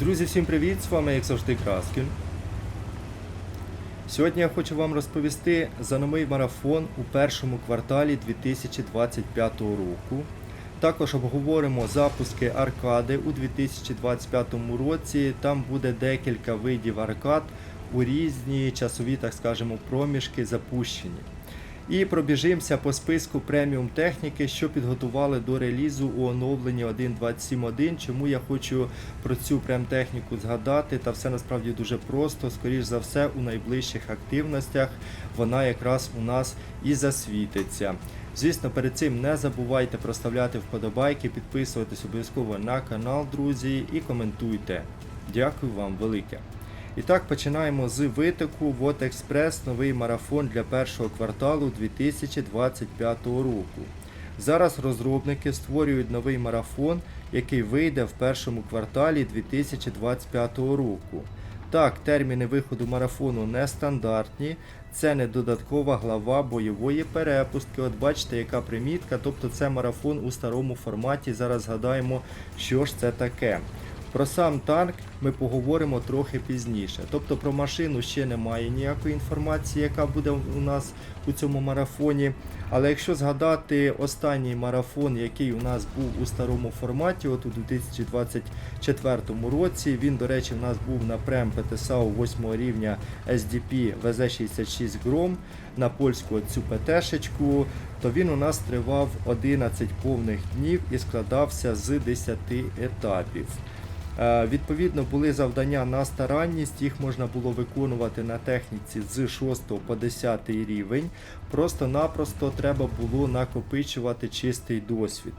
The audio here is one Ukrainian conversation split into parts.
Друзі, всім привіт! З вами, як завжди, Краскін. Сьогодні я хочу вам розповісти за новий марафон у першому кварталі 2025 року. Також обговоримо запуски аркади у 2025 році. Там буде декілька видів аркад у різні часові, так скажемо, проміжки запущені. І пробіжимося по списку преміум техніки, що підготували до релізу у оновленні 1.27.1. Чому я хочу про цю прем-техніку згадати? Та все насправді дуже просто. Скоріш за все, у найближчих активностях вона якраз у нас і засвітиться. Звісно, перед цим не забувайте проставляти вподобайки, підписуватись обов'язково на канал, друзі, і коментуйте. Дякую вам велике. І так, починаємо з витоку Вот Експрес новий марафон для першого кварталу 2025 року. Зараз розробники створюють новий марафон, який вийде в першому кварталі 2025 року. Так, терміни виходу марафону нестандартні, це не додаткова глава бойової перепустки. От бачите, яка примітка, тобто це марафон у старому форматі. Зараз згадаємо, що ж це таке. Про сам танк ми поговоримо трохи пізніше. Тобто про машину ще немає ніякої інформації, яка буде у нас у цьому марафоні. Але якщо згадати останній марафон, який у нас був у старому форматі, от у 2024 році, він, до речі, у нас був на прем ПТСАУ 8 рівня SDP VZ66 Гром на польську цю ПТшечку, то він у нас тривав 11 повних днів і складався з 10 етапів. Е, Відповідно, були завдання на старанність, їх можна було виконувати на техніці з 6 по 10 рівень. Просто-напросто треба було накопичувати чистий досвід.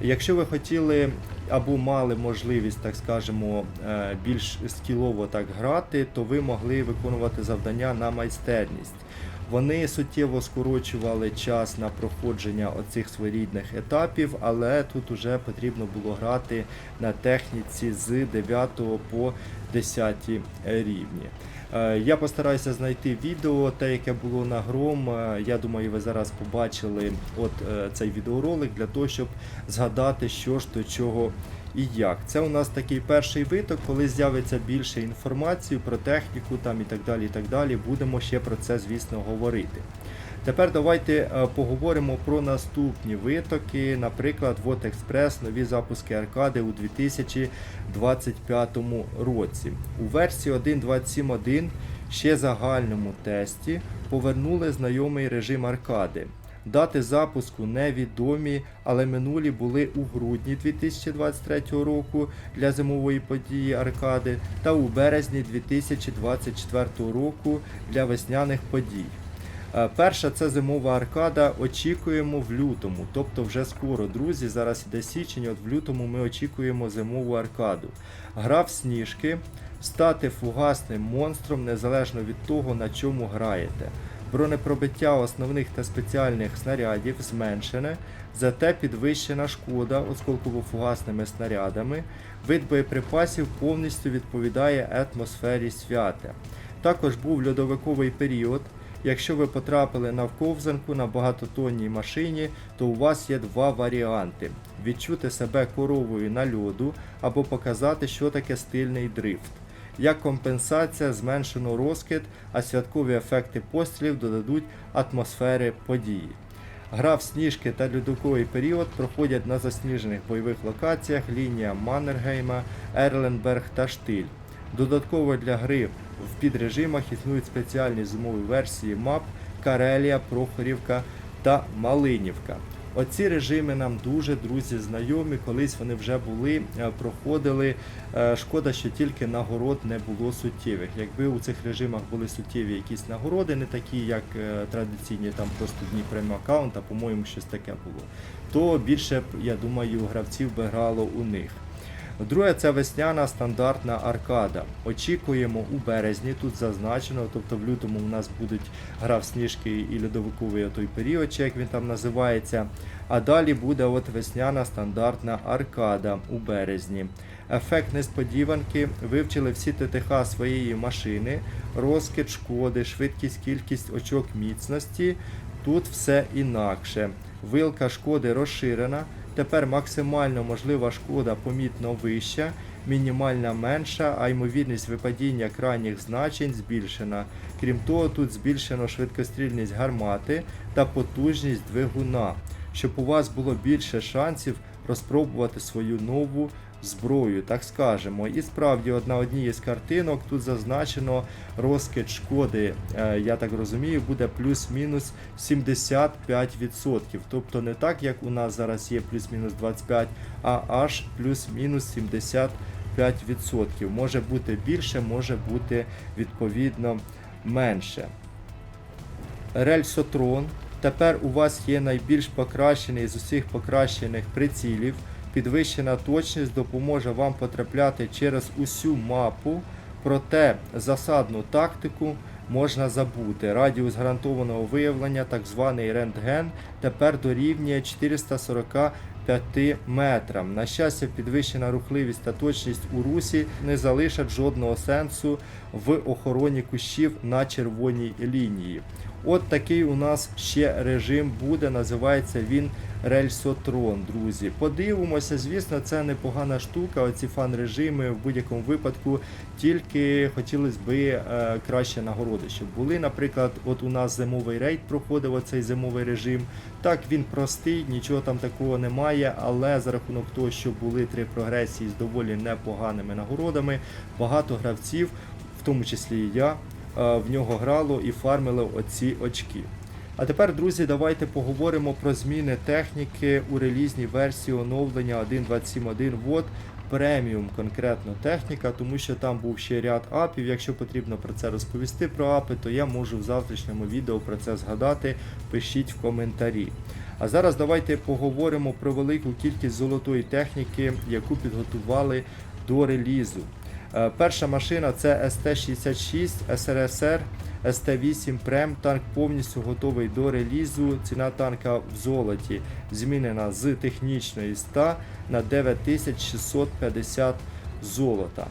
Якщо ви хотіли або мали можливість, так скажемо, е, більш скілово так грати, то ви могли виконувати завдання на майстерність. Вони суттєво скорочували час на проходження оцих своєрідних етапів, але тут уже потрібно було грати на техніці з 9 по 10 рівні. Е, Я постараюся знайти відео, те, яке було на гром. Е, Я думаю, ви зараз побачили от е, цей відеоролик для того, щоб згадати, що ж до чого і як. Це у нас такий перший виток, коли з'явиться більше інформації про техніку там і так далі. і так далі. Будемо ще про це, звісно, говорити. Тепер давайте е, поговоримо про наступні витоки. Наприклад, Вот Експрес, нові запуски аркади у 2025 році. У версії 1.27.1 ще загальному тесті повернули знайомий режим аркади. Дати запуску невідомі, але минулі були у грудні 2023 року для зимової події аркади та у березні 2024 року для весняних подій. Е, Перша це зимова аркада. Очікуємо в лютому, тобто вже скоро, друзі. Зараз іде січень. От в лютому ми очікуємо зимову аркаду. Гра в сніжки, стати фугасним монстром незалежно від того, на чому граєте. Бронепробиття основних та спеціальних снарядів зменшене, зате підвищена шкода осколково-фугасними снарядами. Вид боєприпасів повністю відповідає атмосфері свята. Також був льодовиковий період. Якщо ви потрапили на ковзанку на багатотонній машині, то у вас є два варіанти: відчути себе коровою на льоду або показати, що таке стильний дрифт. Як компенсація зменшено розкид, а святкові ефекти пострілів додадуть атмосфери події. Гра в сніжки та льодовиковий період проходять на засніжених бойових локаціях лінія Маннергейма, Ерленберг та Штиль. Додатково для гри в підрежимах існують спеціальні зимові версії мап Карелія, Прохорівка та Малинівка. Оці режими нам дуже друзі знайомі. Колись вони вже були, е, проходили. Е, Шкода, що тільки нагород не було суттєвих. Якби у цих режимах були суттєві якісь нагороди, не такі, як е, традиційні там просто дні преміум аккаунта, по-моєму, щось таке було, то більше я думаю, гравців би грало у них. Друге, це весняна стандартна аркада. Очікуємо у березні, тут зазначено, тобто в лютому у нас будуть гра в сніжки і льодовиковий той період, чи як він там називається. А далі буде от весняна стандартна аркада у березні. Ефект несподіванки вивчили всі ТТХ своєї машини, розкид шкоди, швидкість, кількість очок міцності. Тут все інакше. Вилка шкоди розширена. Тепер максимально можлива шкода помітно вища. мінімальна менша, а ймовірність випадіння крайніх значень збільшена. Крім того, тут збільшено швидкострільність гармати та потужність двигуна, щоб у вас було більше шансів розпробувати свою нову зброю, так скажемо. І справді, на одній із картинок тут зазначено розкид шкоди, е, я так розумію, буде плюс-мінус 75%. Тобто не так, як у нас зараз є плюс-мінус 25, а аж плюс-мінус 75%. Може бути більше, може бути відповідно менше. Рельсотрон. Тепер у вас є найбільш покращений з усіх покращених прицілів. Підвищена точність допоможе вам потрапляти через усю мапу, проте засадну тактику можна забути. Радіус гарантованого виявлення, так званий рентген, тепер дорівнює 445 метрам. На щастя, підвищена рухливість та точність у русі не залишать жодного сенсу в охороні кущів на червоній лінії. От такий у нас ще режим буде, називається він Рельсотрон, друзі. Подивимося, звісно, це непогана штука. Оці фан-режими в будь-якому випадку, тільки хотілося б е, краще нагороди, щоб були. Наприклад, от у нас зимовий рейд проходив оцей зимовий режим. Так, він простий, нічого там такого немає, але за рахунок того, що були три прогресії з доволі непоганими нагородами, багато гравців, в тому числі і я, е, в нього грало і фармило оці очки. А тепер, друзі, давайте поговоримо про зміни техніки у релізній версії оновлення 1.27.1 Вот преміум конкретно техніка, тому що там був ще ряд апів. Якщо потрібно про це розповісти про апи, то я можу в завтрашньому відео про це згадати. Пишіть в коментарі. А зараз давайте поговоримо про велику кількість золотої техніки, яку підготували до релізу. Е, Перша машина це ST66 SRSR ST8 Prem. Танк повністю готовий до релізу. Ціна танка в золоті змінена з технічної 100 на 9650 золота.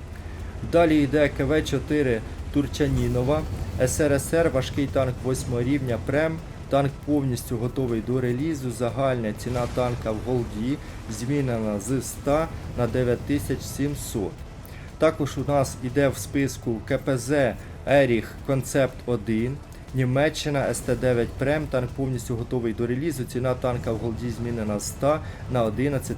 Далі йде КВ-4 Турчанінова, СРСР, важкий танк 8 рівня Прем. Танк повністю готовий до релізу. Загальна ціна танка в голді змінена з 100 на 9700. Також у нас іде в списку КПЗ Еріх Концепт 1. Німеччина СТ9 Прем. Танк повністю готовий до релізу. Ціна танка в голді змінена з 100 на 11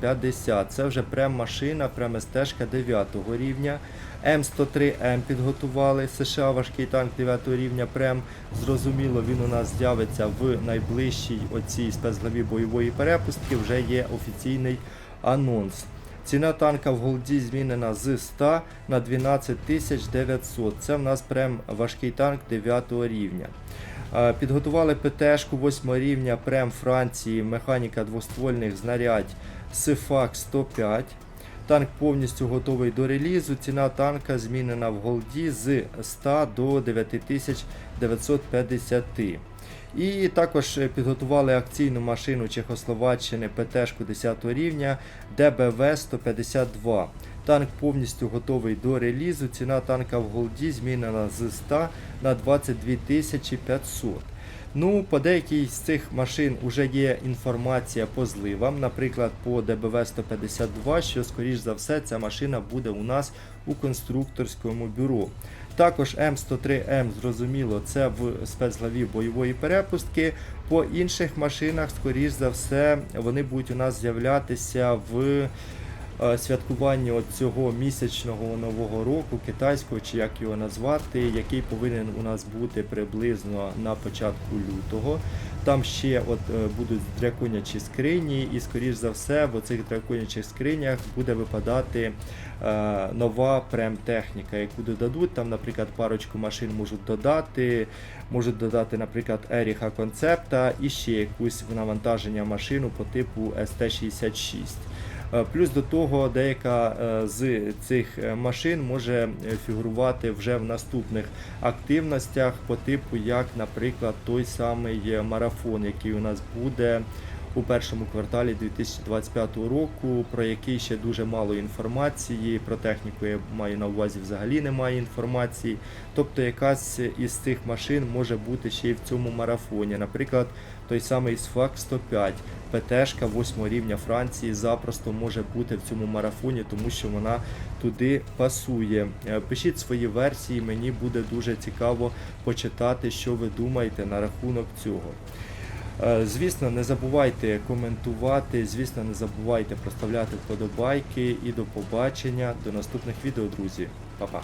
50. Це вже прем-машина, прем СТ 9 рівня. М103М підготували. США важкий танк 9 рівня Прем. Зрозуміло, він у нас з'явиться в найближчій оцій спецглаві бойової перепустки. Вже є офіційний анонс. Ціна танка в голді змінена з 100 на 12 900. Це в нас прем важкий танк 9 рівня. Е, Підготували ПТшку 8 рівня Прем Франції, механіка двоствольних знарядь Сифак 105. Танк повністю готовий до релізу. Ціна танка змінена в голді з 100 до 9950. І також е, підготували акційну машину Чехословаччини ПТшку 10 рівня ДБВ 152. Танк повністю готовий до релізу. Ціна танка в голді змінена з 100 на 22 500. Ну, по деякій з цих машин вже є інформація по зливам, наприклад, по ДБВ 152, що, скоріш за все, ця машина буде у нас у конструкторському бюро. Також М103М, зрозуміло, це в спецглаві бойової перепустки. По інших машинах, скоріш за все, вони будуть у нас з'являтися в е, святкуванні от цього місячного нового року китайського, чи як його назвати, який повинен у нас бути приблизно на початку лютого. Там ще от е, будуть драконячі скрині, і скоріш за все в оцих драконячих скринях буде випадати е, нова прем-техніка, яку додадуть. Там, наприклад, парочку машин можуть додати, можуть додати, наприклад, Еріха концепта і ще якусь навантаження машину по типу ST66. Е, Плюс до того деяка е, з цих е, машин може фігурувати вже в наступних активностях по типу, як, наприклад, той самий марафон, який у нас буде у першому кварталі 2025 року, про який ще дуже мало інформації. Про техніку я маю на увазі взагалі немає інформації. Тобто якась із цих машин може бути ще й в цьому марафоні. Наприклад, той самий SFAC 105, ПТшка 8 рівня Франції запросто може бути в цьому марафоні, тому що вона туди пасує. Е, Пишіть свої версії, мені буде дуже цікаво почитати, що ви думаєте на рахунок цього. Е, Звісно, не забувайте коментувати, звісно, не забувайте проставляти вподобайки і до побачення до наступних відео, друзі. Па-па.